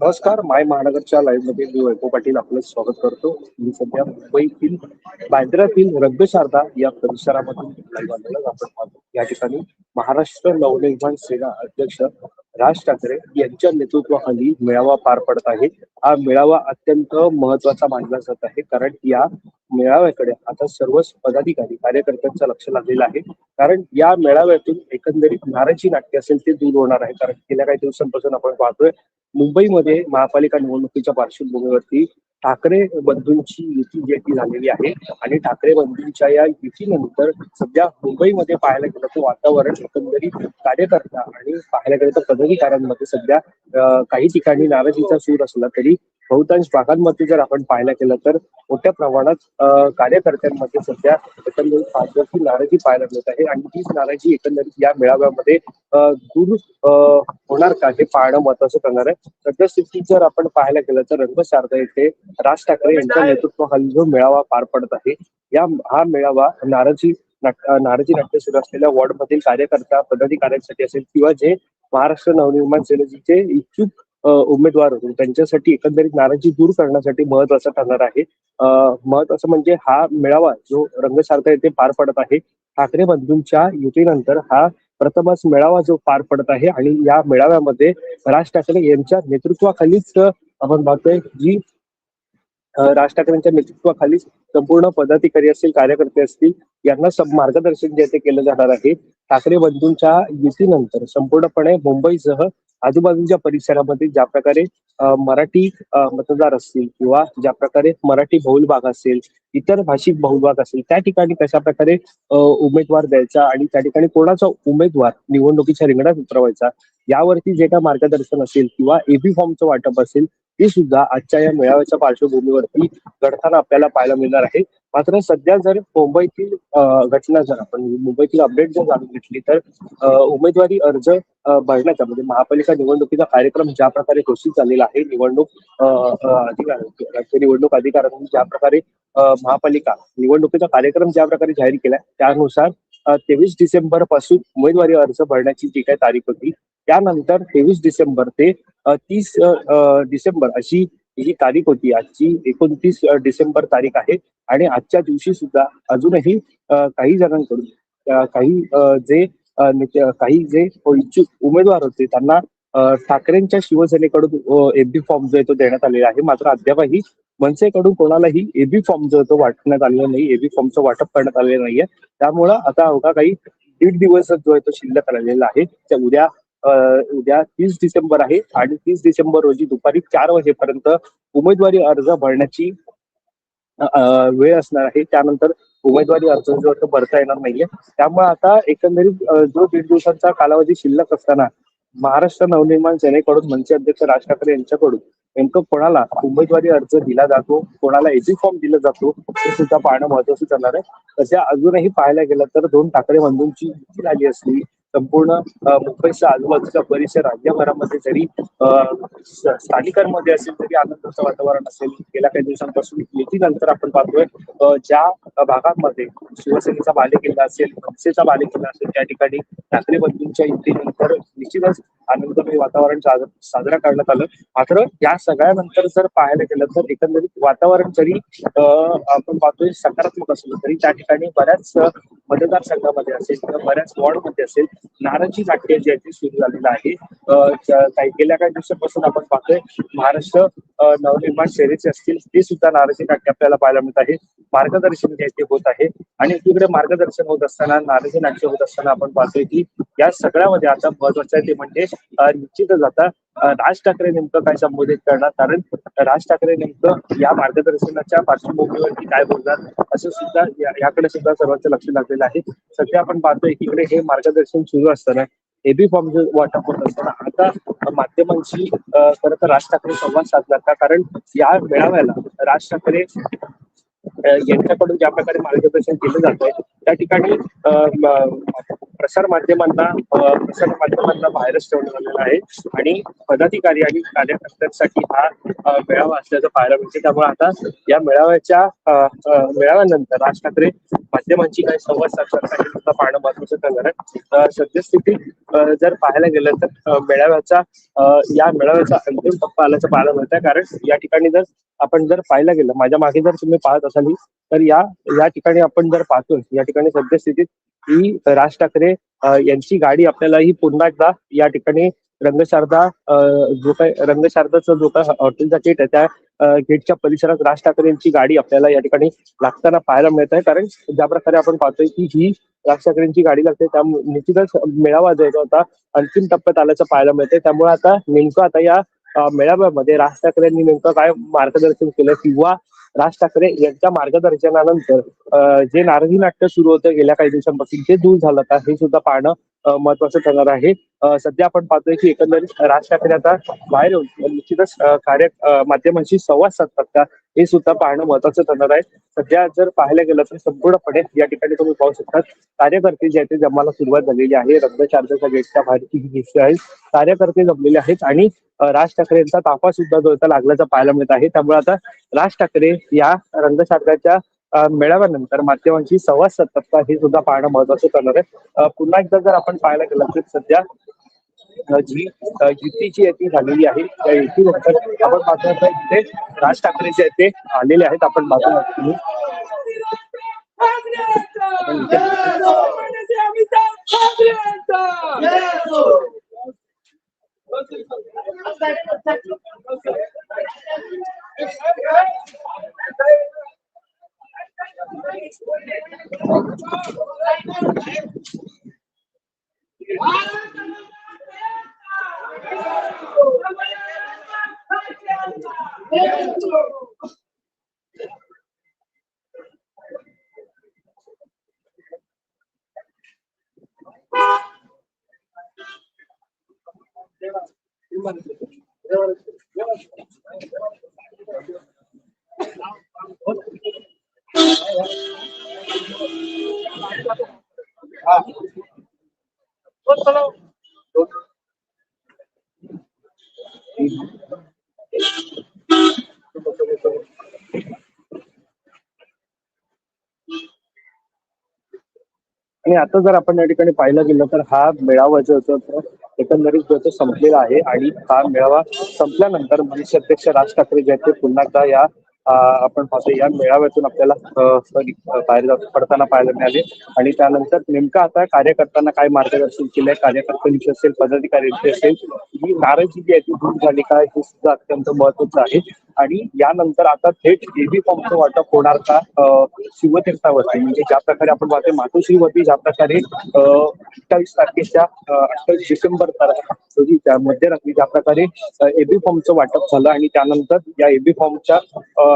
नमस्कार माय महानगरच्या लाईव्हमध्ये मी वैभव पाटील आपलं स्वागत करतो. मी सध्या मुंबईतील बांद्रातील रग्बी शारदा या परिसरामधून लाईव्ह आलेलं आपण पाहतो. या ठिकाणी महाराष्ट्र नवनिर्माण सेना अध्यक्ष राज ठाकरे यांच्या नेतृत्वाखाली मेळावा पार पडत आहे. हा मेळावा अत्यंत महत्त्वाचा मानला जात आहे. कारण या मेळाव्याकडे आता सर्वच पदाधिकारी कार्यकर्त्यांचं लक्ष लागलेलं आहे. कारण या मेळाव्यातून एकंदरीत नाराजी नाट्य असेल ते दूर होणार आहे. कारण गेल्या काही दिवसांपासून आपण पाहतोय मुंबईमध्ये महापालिका निवडणुकीच्या पार्श्वभूमीवरती ठाकरे बंधूंची युती जे ती झालेली आहे आणि ठाकरे बंधूंच्या या युतीनंतर सध्या मुंबईमध्ये पाहायला गेलं तर वातावरण एकंदरीत कार्यकर्ता आणि पाहायला गेलं तर पदाधिकाऱ्यांमध्ये सध्या काही ठिकाणी नाराजीचा सूर असला तरी बहुतांश भागांमध्ये जर आपण पाहायला गेलं तर मोठ्या प्रमाणात कार्यकर्त्यांमध्ये सध्या एकंदरीत भाजपची नाराजी पाहायला मिळत आहे आणि तीच नाराजी एकंदरीत या मेळाव्यामध्ये दूर होणार का हे पाहणं महत्वाचं करणार आहे. सद्यस्थितीत जर आपण पाहायला गेलं तर रंगशारदा येथे राज ठाकरे यांच्या नेतृत्वाखाली जो मेळावा पार पडत आहे या हा मेळावा नाराजी नाट- नाराजी नाट्य सुरू असलेल्या वॉर्डमधील कार्यकर्ता पदाधिकाऱ्यांसाठी असेल किंवा जे महाराष्ट्र नवनिर्माण सेनेचे इच्छुक उमेदवार होते त्यांच्यासाठी एकंदरीत नाराजी दूर करण्यासाठी महत्त्वाचा ठरणार आहे. महत्वाचं म्हणजे हा मेळावा जो रंगशारदा येथे पार पडत आहे ठाकरे बंधूंच्या युतीनंतर हा प्रथमच मेळावा जो पार पडत आहे आणि या मेळाव्यामध्ये राज ठाकरे यांच्या नेतृत्वाखालीच आपण पाहतोय जी राज ठाकरेंच्या नेतृत्वाखाली संपूर्ण पदाधिकारी असतील कार्यकर्ते असतील यांना सब मार्गदर्शन जे ते केलं जाणार आहे ठाकरे बंधूंच्या युतीनंतर संपूर्णपणे मुंबईसह आजूबाजूच्या परिसरामध्ये ज्या प्रकारे अं, मराठी मतदार असतील किंवा ज्या प्रकारे मराठी बहुल भाग असेल इतर भाषिक बहुल भाग असेल त्या ठिकाणी कशा प्रकारे उमेदवार द्यायचा आणि त्या ठिकाणी कोणाचा उमेदवार निवडणुकीच्या रिंगणात उतरवायचा यावरती जे काय मार्गदर्शन असेल किंवा एबी फॉर्मचं वाटप असेल ते सुद्धा आजच्या या मेळाव्याच्या पार्श्वभूमीवरती घडताना आपल्याला पाहायला मिळणार आहे. मात्र सध्या जर मुंबईतील घटना जर आपण मुंबईतील अपडेट जर जाणून घेतली तर उमेदवारी अर्ज भरण्याचा म्हणजे महापालिका निवडणुकीचा कार्यक्रम ज्या प्रकारे घोषित झालेला आहे निवडणूक अधिकार राज्य निवडणूक अधिकाऱ्यांनी ज्या प्रकारे महापालिका निवडणुकीचा कार्यक्रम ज्या प्रकारे जाहीर केला त्यानुसार तेवीस डिसेंबरपासून उमेदवारी अर्ज भरण्याची जी काही तारीख होती त्यानंतर तेवीस डिसेंबर ते तीस डिसेंबर अशी ही तारीख होती. आजची एकोणतीस डिसेंबर तारीख आहे. आणि आजच्या दिवशी सुद्धा अजूनही काही जणांकडून काही जे काही जे इच्छुक उमेदवार होते त्यांना ठाकरेंच्या शिवसेनेकडून एबी फॉर्म जो आहे तो देण्यात आलेला आहे. मात्र अद्यापही मनसेकडून कोणालाही एबी फॉर्म जो तो वाटण्यात आलेला नाही. एबी फॉर्मचं वाटप करण्यात आलेलं नाहीये. त्यामुळं आता अवघा काही दीड दिवस जो आहे तो शिल्लक राहिलेला आहे. त्या उद्या उद्या तीस डिसेंबर आहे आणि तीस डिसेंबर रोजी दुपारी चार वाजेपर्यंत उमेदवारी अर्ज भरण्याची वेळ असणार आहे. त्यानंतर उमेदवारी अर्ज जो आहे तो भरता येणार नाहीये त्यामुळे आता एकंदरीत जो दीड दिवसांचा कालावधी शिल्लक असताना महाराष्ट्र नवनिर्माण सेनेकडून मनसे अध्यक्ष राज ठाकरे यांच्याकडून नेमकं कोणाला उमेदवारी अर्ज दिला जातो कोणाला एबी फॉर्म दिला जातो हे सुद्धा पाहणं महत्वाचं ठरणार आहे. तशा अजूनही पाहायला गेलं तर दोन ठाकरे बंधूंची युती झाली असली संपूर्ण मुंबईचा मुंबईच्या आजूबाजूचा परिसर राज्यभरामध्ये जरी स्थानिकांमध्ये असेल तरी आनंदाचं वातावरण असेल. गेल्या काही दिवसांपासून युतीनंतर आपण पाहतोय ज्या भागांमध्ये शिवसेनेचा बालेकिल्ला असेल मनसेचा बालेकिल्ला असेल त्या ठिकाणी ठाकरे बंधूंच्या युतीनंतर निश्चितच आनंदमय वातावरण साजरा करण्यात आलं. मात्र या सगळ्यानंतर जर पाहायला गेलं तर एकंदरीत वातावरण जरी आपण पाहतोय सकारात्मक असलं तरी त्या ठिकाणी बऱ्याच मतदारसंघामध्ये असेल किंवा बऱ्याच वॉर्डमध्ये असेल नाराजी नाट्य जी आहे ती सुरू झालेलं आहे. काही गेल्या काही दिवसापासून आपण पाहतोय महाराष्ट्र नवनिर्माण सेनेचे असतील ते सुद्धा नाराजी नाट्य आपल्याला पाहायला मिळत आहे. मार्गदर्शन जे ते होत आहे. आणि एकीकडे मार्गदर्शन होत असताना नाराजी नाट्य होत असताना आपण पाहतोय की या सगळ्यामध्ये आता महत्वाचं आहे ते म्हणजे निश्चितच आता राज ठाकरे नेमकं काय संबोधित करणार? कारण राज ठाकरे नेमकं या मार्गदर्शनाच्या पार्श्वभूमीवरती काय बोलणार? असं सुद्धा याकडे सुद्धा सर्वांचं लक्ष लागलेलं आहे. सध्या आपण पाहतो एकीकडे हे मार्गदर्शन सुरू असताना एबी फॉर्म वाटप होत असताना आता माध्यमांशी खरं तर राज ठाकरे संवाद साधला का? कारण या मेळाव्याला राज ठाकरे यांच्याकडून ज्या प्रकारे मार्गदर्शन केलं जात आहे त्या ठिकाणी प्रसार माध्यमांना प्रसार माध्यमांना बाहेरच ठेवण्यात आलेला आहे. आणि पदाधिकारी आणि कार्यकर्त्यांसाठी हा मेळावा असल्याचं पाहायला मिळते त्यामुळे आता या मेळाव्याच्या मेळाव्यानंतर राज ठाकरे माध्यमांची काही संवाद साधतात. हे सुद्धा पाहणं महत्वाचं ठरणार आहे. सद्यस्थितीत जर पाहायला गेलं तर मेळाव्याचा या मेळाव्याचा अंतिम टप्पा आल्याचं पाहायला मिळत आहे कारण या ठिकाणी जर आपण जर पाहायला गेलं माझ्या मागे जर तुम्ही पाहत असाल तर या या ठिकाणी आपण जर पाहतो या ठिकाणी सद्यस्थितीत ही राज ठाकरे यांची गाडी आपल्याला ही पुन्हा एकदा या ठिकाणी रंगशारदा जो काय रंगशारदाचं जो काय हॉटेलचा गेट आहे त्या गेटच्या परिसरात राज ठाकरे यांची गाडी आपल्याला या ठिकाणी लागताना पाहायला मिळत आहे. कारण ज्या प्रकारे आपण पाहतोय की ही राज ठाकरेंची गाडी लागते त्या निश्चितच मेळावा जो होता आता अंतिम टप्प्यात आल्याचं पाहायला मिळतंय. त्यामुळे आता नेमकं आता या मेळाव्यामध्ये राज ठाकरेंनी नेमकं काय मार्गदर्शन केलं किंवा राज ठाकरे यांच्या मार्गदर्शनानंतर जे नारळी नाट्य सुरू होतं गेल्या काही दिवसांपासून ते दूर झालं का हे सुद्धा पाहणं महत्वाचं ठरणार आहे. सध्या आपण पाहतोय की एकंदरीत राज ठाकरे आता बाहेर येऊन निश्चितच कार्य माध्यमांशी संवाद साधतात का? हे सुद्धा पाहणं महत्वाचं ठरणार आहे. सध्या जर पाहायला गेलं तर संपूर्णपणे या ठिकाणी तुम्ही पाहू शकता कार्यकर्ते जे आहेत ते जमायला सुरुवात झालेली आहे. रंगचार्जाच्या गेटच्या बाहेरची ही दृश्य आहे. कार्यकर्ते जमलेले आहेत आणि राज ठाकरे यांचा ताफा सुद्धा जो लागल्याचा पाहायला मिळत आहे. त्यामुळे आता राज ठाकरे या रंगचार्जाच्या मेळाव्यानंतर माध्यमांशी संवाद साधतात. हे सुद्धा पाहणं महत्वाचं ठरणार आहे. पुन्हा एकदा जर आपण पाहायला गेलं तर सध्या जी अ, युतीची आहे ती झालेली आहे. त्या युतीनंतर आपण पाहतो आता इथे राज ठाकरे जे आहेत ते आलेले आहेत. आपण पाहतो तुम्ही आणि आता जर आपण या ठिकाणी पाहिलं गेलं तर हा मेळावा जो होतो तो एकंदरीत जो तो संपलेला आहे आणि हा मेळावा संपल्यानंतर मनसे अध्यक्ष राज ठाकरे जे आहेत ते पुन्हा एकदा या आपण पाहतो या मेळाव्यातून आपल्याला बाहेर पडताना पाहायला मिळाले. आणि त्यानंतर नेमकं आता कार्यकर्त्यांना काय मार्गदर्शन केलंय कार्यकर्त्यांची असेल पदाधिकाऱ्यांची असेल ही नाराजी जी आहे ती दूर झाली का हे सुद्धा अत्यंत महत्वाचं आहे. आणि यानंतर आता थेट एबी फॉर्मचं वाटप होणार का शिवतीर्थावरती? म्हणजे ज्या प्रकारे आपण पाहतोय मातोश्रीवरती ज्या प्रकारे अठ्ठावीस तारखेच्या अठ्ठावीस डिसेंबर तार- रोजी मध्यरात्री ज्या प्रकारे एबी फॉर्मचं वाटप झालं आणि त्यानंतर या एबी फॉर्मच्या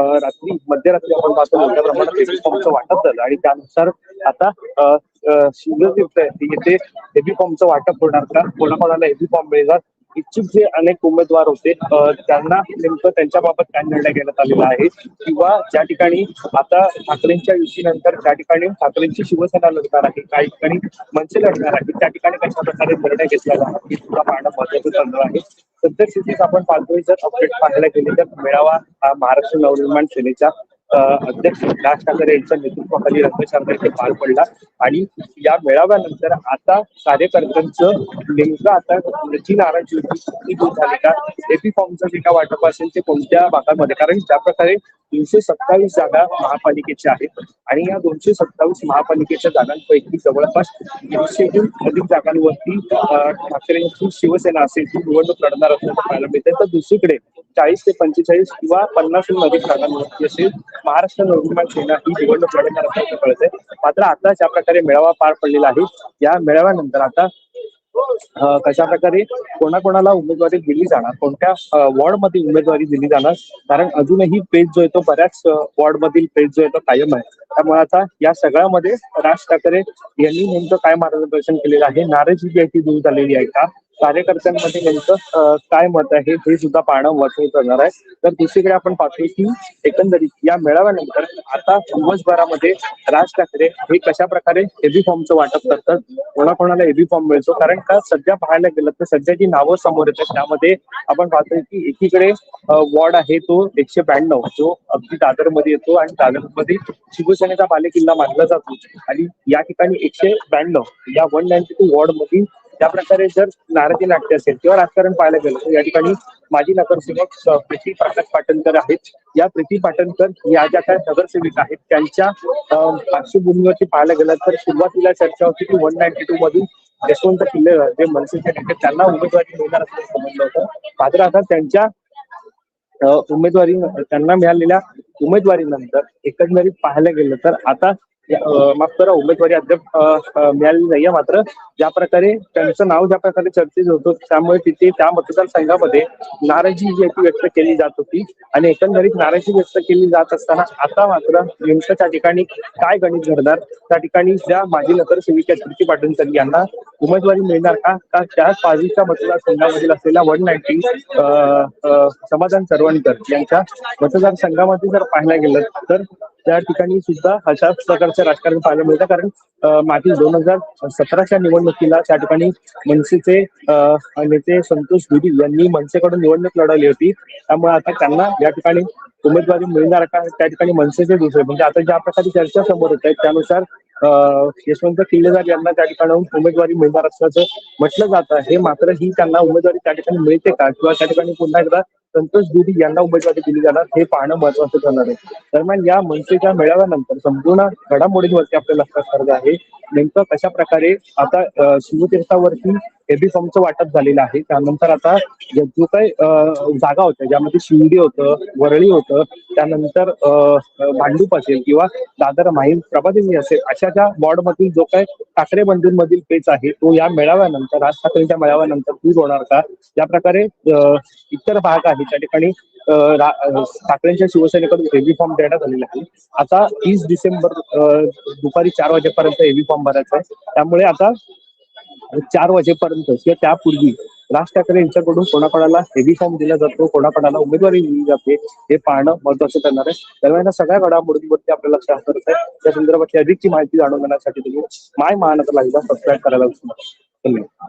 रात्री मध्यरात्री आपण पाहतो मोठ्या प्रमाणात एबी फॉर्मचं वाटप झालं. आणि त्यानुसार आता अं, अं, शिवतीर्थ आहे येथे एबी फॉर्मचं वाटप होणार का? कोणाकोणाला हेबी फॉर्म मिळणार? इच्छुक जे अनेक उमेदवार होते त्यांना नेमकं त्यांच्याबाबत काय निर्णय घेण्यात आलेला आहे? किंवा ज्या ठिकाणी आता ठाकरेंच्या युतीनंतर ज्या ठिकाणी ठाकरेंची शिवसेना लढणार आहे काही ठिकाणी मनसे लढणार आहे त्या ठिकाणी कशा प्रकारे निर्णय घेतला जाणार हे सुद्धा पाहणं महत्वाचं ठरणार आहे. सध्या स्थितीत आपण पाहतोय जर अपडेट पाहायला गेले तर मेळावा महाराष्ट्र नवनिर्माण सेनेच्या अध्यक्ष राज ठाकरे यांच्या नेतृत्वाखाली रंगशारदा पार पडला. आणि या मेळाव्यानंतर आता कार्यकर्त्यांचं नेमकं आता जी नाराजी होती दूर झाली का? एपी फॉर्मचं जे काय वाटप असेल ते कोणत्या भागामध्ये? कारण ज्या प्रकारे दोनशे सत्तावीस जागा महापालिकेच्या आहेत आणि या दोनशे सत्तावीस महापालिकेच्या जागांपैकी जवळपास दीडशेहून अधिक जागांवरती ठाकरेंची शिवसेना असेल ती निवडणूक लढणार असल्याचं पाहायला मिळते तर दुसरीकडे चाळीस ते पंचेचाळीस किंवा पन्नासहून अधिक जागांवरती असेल महाराष्ट्र नवनिर्माण सेना ही निवडणूक लढणार असल्याचं कळतंय. मात्र आता ज्या प्रकारे मेळावा पार पडलेला आहे या मेळाव्यानंतर आता कशा प्रकारे कोणाकोणाला उमेदवारी दिली जाणार कोणत्या वॉर्डमध्ये उमेदवारी दिली जाणार कारण अजूनही पेज जो आहे तो बऱ्याच वॉर्ड मधील पेज जो आहे तो कायम आहे. त्यामुळे आता या सगळ्यामध्ये राज ठाकरे यांनी नेमकं काय मार्गदर्शन केलेलं आहे? नाराजी जी आहे ती दूर झालेली आहे का? कार्यकर्त्यांमध्ये नेमकं काय मत आहे? हे सुद्धा पाहणं महत्वाचं ठरणार आहे. तर दुसरीकडे आपण पाहतोय की एकंदरीत या मेळाव्यानंतर आता दिवसभरामध्ये राज ठाकरे हे कशा प्रकारे एबी फॉर्मचं वाटप करतात? कोणाकोणाला एबी फॉर्म मिळतो? कारण का सध्या पाहायला गेलं तर सध्या जी नावं समोर येतात त्यामध्ये आपण पाहतोय की एकीकडे वॉर्ड आहे तो एकशे ब्याण्णव जो अगदी दादरमध्ये येतो आणि दादरमध्ये शिवसेनेचा बालेकिल्ला मानला जातो. आणि या ठिकाणी एकशे ब्याण्णव या वन नाईन्टी टू वॉर्ड मधील त्या प्रकारे जर नाराजी नाट्य असेल किंवा राजकारण पाहायला गेलं तर या ठिकाणी माजी नगरसेवक प्रीती प्रकाश पाटणकर आहेत. या प्रीती पाटणकर या ज्या काही नगरसेविका आहेत त्यांच्या पार्श्वभूमीवरती पाहायला गेलं तर सुरुवातीला चर्चा होती की वन नाईन्टी टू मधून यशवंत किल्ले जे मनसेचे नेते त्यांना उमेदवारी मिळणार असल्याचं समजलं होतं. मात्र आता त्यांच्या उमेदवारी त्यांना मिळालेल्या उमेदवारीनंतर एकंदरीत पाहायला गेलं तर आता माफ करा उमेदवारी अद्याप मिळाली नाहीये मात्र. ज्या प्रकारे त्यांचं नाव ज्या प्रकारे चर्चेत होतं त्यामुळे तिथे त्या मतदारसंघामध्ये नाराजी जी आहे ती व्यक्त केली जात होती. आणि एकंदरीत नाराजी व्यक्त केली जात असताना आता मात्र नेमकं त्या ठिकाणी काय गणित घडणार? त्या ठिकाणी ज्या माजी नगरसेविका कीर्ती पाटणकर यांना उमेदवारी मिळणार का? का त्या बाजूच्या मतदारसंघामधील असलेल्या वन नाईन्टी समाधान सरवणकर यांच्या मतदारसंघामध्ये जर पाहायला गेलं तर त्या ठिकाणी सुद्धा अशा प्रकारचं राजकारण पाहायला मिळतं. कारण मागील दोन हजार सतराच्या निवडणुकीला त्या ठिकाणी मनसेचे नेते संतोष दुधी यांनी मनसेकडून निवडणूक लढवली होती. त्यामुळे आता त्यांना या ठिकाणी उमेदवारी मिळणार का त्या ठिकाणी मनसेचे दुसरे म्हणजे आता ज्या प्रकारे चर्चा समोर होत आहेत त्यानुसार यशवंत किल्लेदार यांना त्या ठिकाणी उमेदवारी मिळणार असल्याचं म्हटलं जातं. हे मात्र ही त्यांना उमेदवारी त्या ठिकाणी मिळते का? किंवा त्या ठिकाणी पुन्हा एकदा संतोष दुधी यांना उमेदवारी दिली जाणार हे पाहणं महत्वाचं ठरणार आहे. दरम्यान या मनसेच्या मेळाव्यानंतर संपूर्ण घडामोडींवरती आपल्या लक्षात ठरलं आहे. नेमकं कशा प्रकारे आता शिवतीर्थावरती एबी फॉर्मचं वाटप झालेलं आहे. त्यानंतर आता जो काही जागा होत्या ज्यामध्ये शिंदे होतं वरळी होतं त्यानंतर भांडूप असेल किंवा दादर माहीम प्रभादेवी असेल अशा ज्या वॉर्ड मधील जो काही ठाकरे बंधूंमधील पेच आहे तो या मेळाव्यानंतर राज ठाकरेंच्या मेळाव्यानंतर दूर होणार का? ज्या प्रकारे इतर भाग आहे त्या ठिकाणी ठाकरेंच्या शिवसेनेकडून एव्ही फॉर्म देण्यात आलेला आहे. आता तीस डिसेंबर दुपारी चार वाजेपर्यंत एव्ही फॉर्म भरायचा आहे. त्यामुळे आता चार वाजेपर्यंत किंवा त्यापूर्वी राज ठाकरे यांच्याकडून कोणाकोणाला हेवी फॉर्म दिला जातो कोणाकोणाला उमेदवारी दिली जाते हे पाहणं महत्वाचं ठरणार आहे. दरम्यान या सगळ्या घडामोडींवरती आपल्याला लक्ष करत आहे. त्या संदर्भातली अधिकची माहिती जाणून घेण्यासाठी तुम्ही माय महानगर लाईव्हला सबस्क्राईब करायला विसरू नका. धन्यवाद.